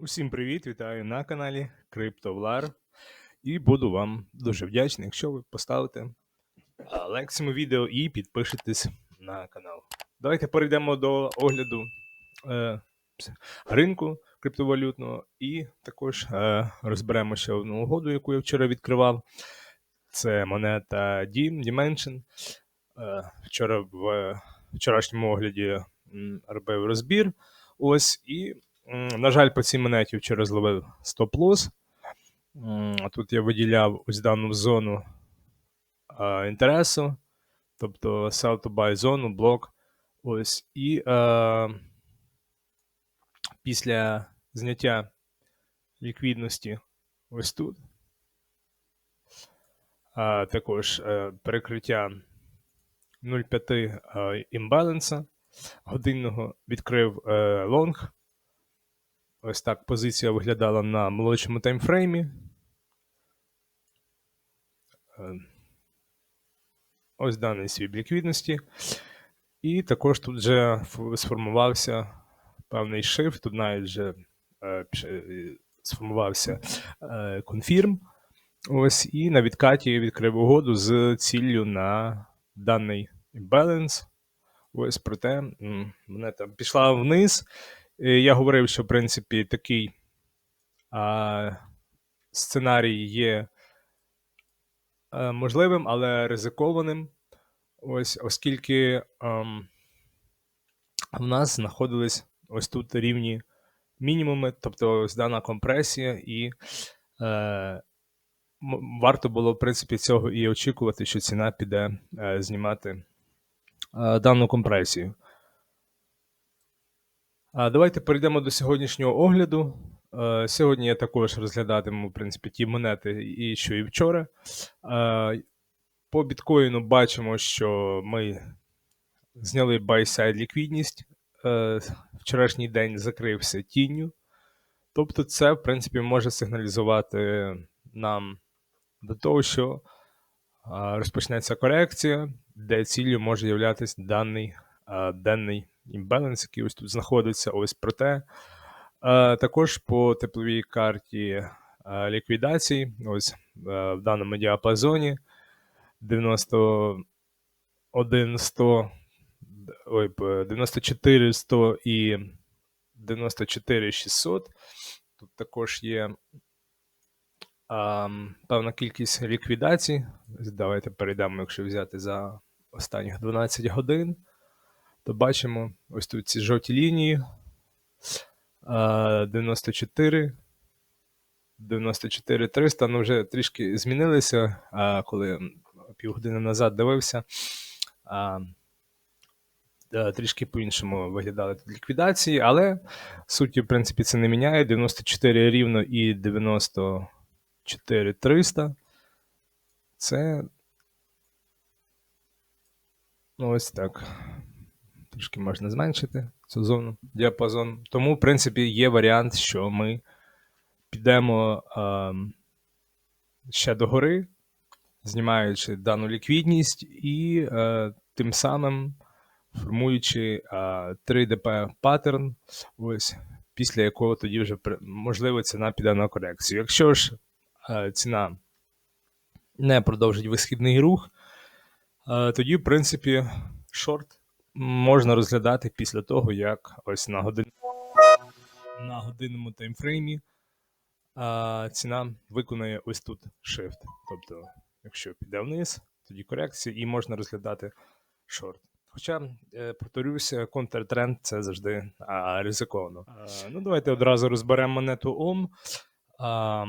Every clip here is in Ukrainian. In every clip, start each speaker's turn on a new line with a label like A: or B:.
A: Усім привіт! Вітаю на каналі CryptoVlar. І буду вам дуже вдячний, якщо ви поставите лайк цьому відео і підпишетесь на канал. Давайте перейдемо до огляду е, ринку криптовалютного і також е, розберемо ще одну угоду, яку я вчора відкривав. Це монета DIM, Dimension. Е, вчора в вчорашньому огляді робив розбір. Ось і. На жаль, по цій монеті вчора зловив стоп-лосс. М, а Тут я виділяв ось дану зону а, інтересу, тобто sell to buy зону, блок. Ось. І а, після зняття ліквідності ось тут. А, також е, перекриття 0,5 а, імбаланса годинного відкрив е, лонг. Ось так позиція виглядала на молодшому таймфреймі. Е, Ось даний свій ліквідності. І також тут вже сформувався певний шифт. Тут навіть вже е, е, сформувався конфірм. Ось, і на відкаті відкрив угоду з ціллю на даний імбаланс. Ось проте м, монета пішла вниз. Е, Я говорив, що в принципі такий а, сценарій є е, можливим, але ризикованим. Ось, оскільки ем, в нас знаходились ось тут рівні мінімуми, тобто ось дана компресія, і е, варто було, в принципі, цього і очікувати, що ціна піде е, знімати е, дану компресію. Давайте перейдемо до сьогоднішнього огляду. Сьогодні я також розглядатиму, в принципі, ті монети, і що і вчора. По біткоїну бачимо, що ми зняли buy-side ліквідність. Е, Вчорашній день закрився тінню. Тобто, це, в принципі, може сигналізувати нам до того, що розпочнеться корекція, де ціллю може являтися даний денний імбаланс, який ось тут знаходиться. Ось проте. А, також по тепловій карті а, ліквідації, ось в даному діапазоні 91 100, ой, 94 100 і 94 600. Тут також є а, певна кількість ліквідацій. Давайте перейдемо, якщо взяти за останніх 12 годин, то бачимо ось тут ці жовті лінії. 94, 94 300, ну вже трішки змінилися, коли півгодини назад дивився. Трішки по-іншому виглядали тут ліквідації, але суті, в принципі, це не міняє. 94 рівно і 94 300. Це ну, ось так. Трішки можна зменшити цю зону діапазон. Тому, в принципі, є варіант, що ми підемо ем, ще догори, знімаючи дану ліквідність, і е, тим самим формуючи е, 3DP паттерн, ось, після якого тоді вже можливо ціна піде на корекцію. Якщо ж е, ціна не продовжить висхідний рух, е, тоді, в принципі, шорт можна розглядати після того, як ось на годин... на годинному таймфреймі а, ціна виконає ось тут shift. Тобто, якщо піде вниз, тоді корекція, і можна розглядати шорт. Хоча, е, повторюся, контртренд це завжди а, ризиковано. А, ну, давайте одразу розберемо монету OM. А,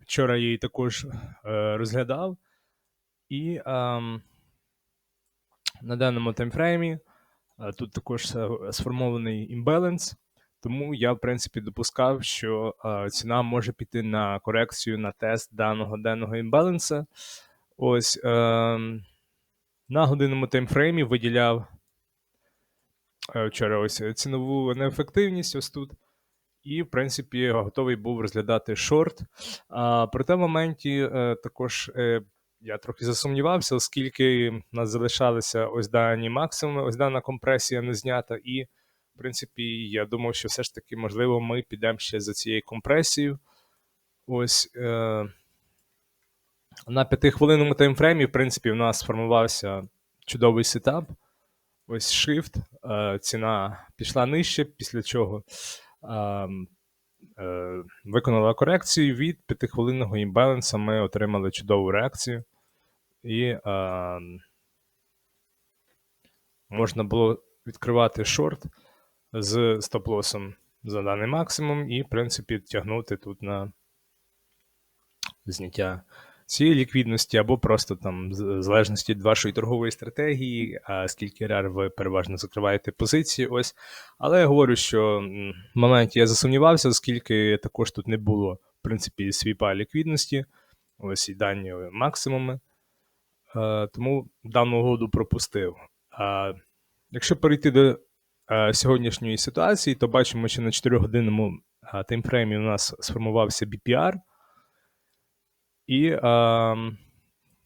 A: вчора я її також е, розглядав. І ам, на даному таймфреймі а, тут також е, сформований імбаланс. Тому я, в принципі, допускав, що ціна може піти на корекцію на тест даного денного імбаланса. Ось ем, на годинному таймфреймі виділяв е, вчора ось цінову неефективність ось тут. І, в принципі, готовий був розглядати шорт. А, проте в моменті е, також е, я трохи засумнівався, оскільки в нас залишалися ось дані максимуми, ось дана компресія не знята, і В принципі, я думав, що все ж таки, можливо, ми підемо ще за цією компресією. Ось е, на п'ятихвилинному таймфреймі, в принципі, в нас сформувався чудовий сетап. Ось shift, е, ціна пішла нижче, після чого е, е, виконала корекцію. Від п'ятихвилинного імбаланса ми отримали чудову реакцію. І е, можна було відкривати шорт з стоп-лосом за даний максимум, і, в принципі, тягнути тут на зняття цієї ліквідності, або просто там в залежності від вашої торгової стратегії, а скільки рар ви переважно закриваєте позиції. Ось. Але я говорю, що в моменті я засумнівався, оскільки також тут не було, в принципі, свіпа ліквідності, ось і дані максимуми. Е, Тому дану угоду пропустив. А Якщо перейти до е, сьогоднішньої ситуації, то бачимо, що на 4-годинному е, таймфреймі у нас сформувався BPR. І, е,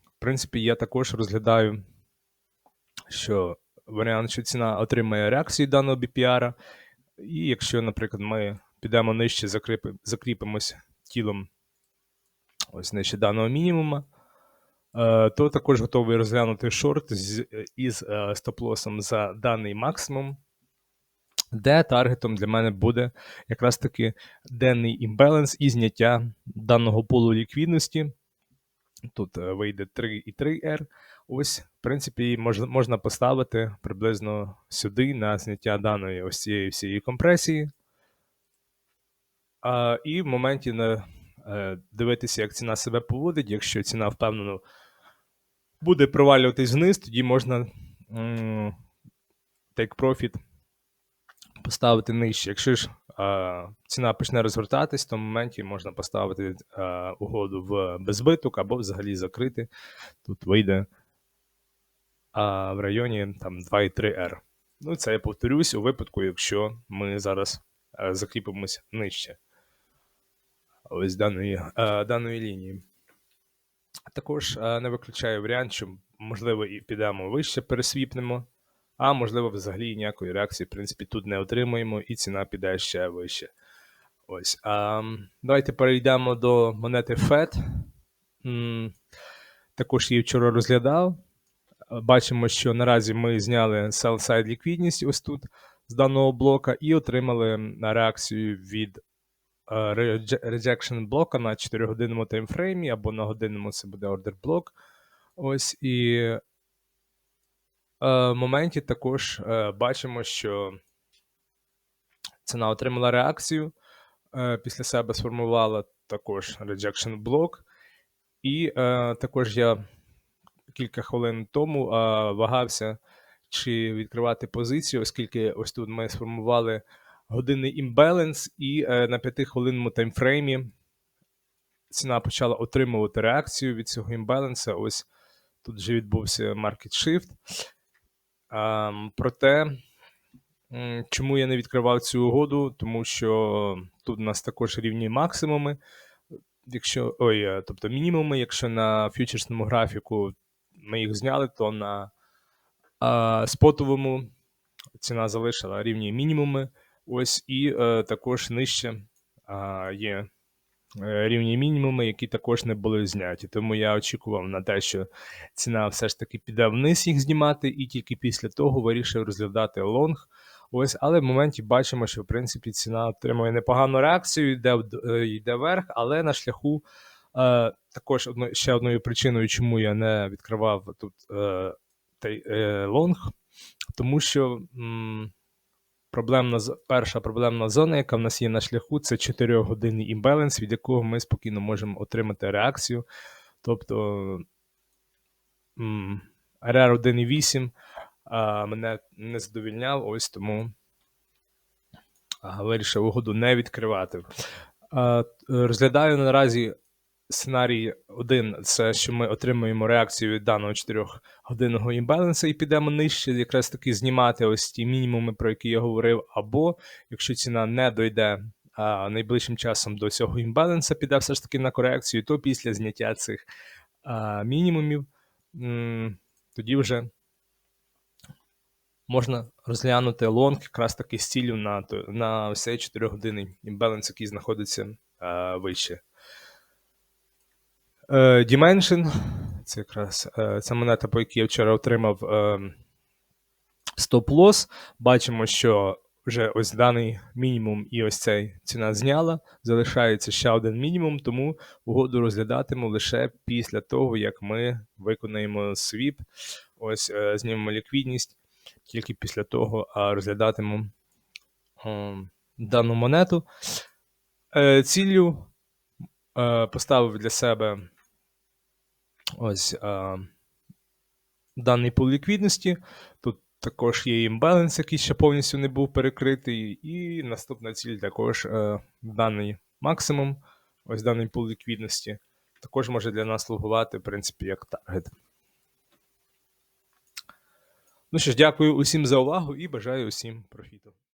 A: в принципі, я також розглядаю, що варіант, що ціна отримає реакцію даного BPR. І якщо, наприклад, ми підемо нижче, закріпимося тілом ось нижче даного мінімума, е, то також готовий розглянути шорт з, із е, стоп-лосом за даний максимум, де таргетом для мене буде якраз таки денний імбаланс і зняття даного полу ліквідності. Тут е, вийде 3,3R. Ось, в принципі, можна можна поставити приблизно сюди на зняття даної ось цієї всієї компресії. А, І в моменті на, е, дивитися, як ціна себе поводить. Якщо ціна впевнено буде провалюватись вниз, тоді можна take profit поставити нижче. Якщо ж ціна почне розвертатись, то в моменті можна поставити угоду в безбиток або взагалі закрити. Тут вийде в районі там 2,3R. Ну, це я повторюсь у випадку, якщо ми зараз закріпимося нижче ось даної, даної лінії. Також не виключаю варіант, що, можливо, і підемо вище, пересвіпнемо а можливо, взагалі ніякої реакції, в принципі, тут не отримуємо, і ціна піде ще вище. Ось. А, Давайте перейдемо до монети FED. Також її вчора розглядав. Бачимо, що наразі ми зняли sell-side ліквідність ось тут з даного блока, і отримали реакцію від rejection блока на 4-годинному таймфреймі, або на годинному це буде ордер блок. Ось і Е, моменті також е, бачимо, що ціна отримала реакцію. Е, після себе сформувала також rejection блок. І е, також я кілька хвилин тому е, вагався, чи відкривати позицію, оскільки ось тут ми сформували годинний імбаланс, і е, на 5-хвилинному таймфреймі ціна почала отримувати реакцію від цього імбаланса. Ось тут вже відбувся market shift. Ем, проте, чому я не відкривав цю угоду? Тому що тут у нас також рівні максимуми, якщо, ой, е, тобто мінімуми, якщо на фьючерсному графіку ми їх зняли, то на а, спотовому ціна залишила рівні мінімуми. Ось і е, також нижче а, є Е, рівні мінімуми, які також не були зняті. Тому я очікував на те, що ціна все ж таки піде вниз їх знімати, і тільки після того вирішив розглядати лонг. Ось, але в моменті бачимо, що в принципі ціна отримує непогану реакцію, йде е, йде вверх, але на шляху е, також одно, ще одною причиною, чому я не відкривав тут е, е, лонг, тому що. М Проблемна перша проблемна зона, яка в нас є на шляху, це 4-годинний імбаланс, від якого ми спокійно можемо отримати реакцію. Тобто RR 1.8 мене не задовільняв, ось тому вирішив угоду не відкривати. Розглядаю наразі Сценарій один це що ми отримуємо реакцію від даного 4-годинного імбалансу і підемо нижче, якраз таки знімати ось ті мінімуми, про які я говорив. Або якщо ціна не дойде а, найближчим часом до цього імбаланса, піде все ж таки на корекцію, то після зняття цих а, мінімумів м тоді вже можна розглянути лонг якраз таки з ціллю на, на ось цей 4 годинний імбаланс, який знаходиться е, вище. Е, Dimension, це якраз е, ця монета, по якій я вчора отримав е, стоп-лос. Бачимо, що вже ось даний мінімум і ось цей ціна зняла. Залишається ще один мінімум, тому угоду розглядатиму лише після того, як ми виконаємо свіп, ось знімемо ліквідність. Тільки після того розглядатиму дану монету. Ціллю поставив для себе ось е, даний пул ліквідності. Тут також є імбаланс, який ще повністю не був перекритий. І наступна ціль також е, даний максимум, ось даний пул ліквідності. Також може для нас слугувати, в принципі, як таргет. Ну що ж, дякую усім за увагу і бажаю усім профіту.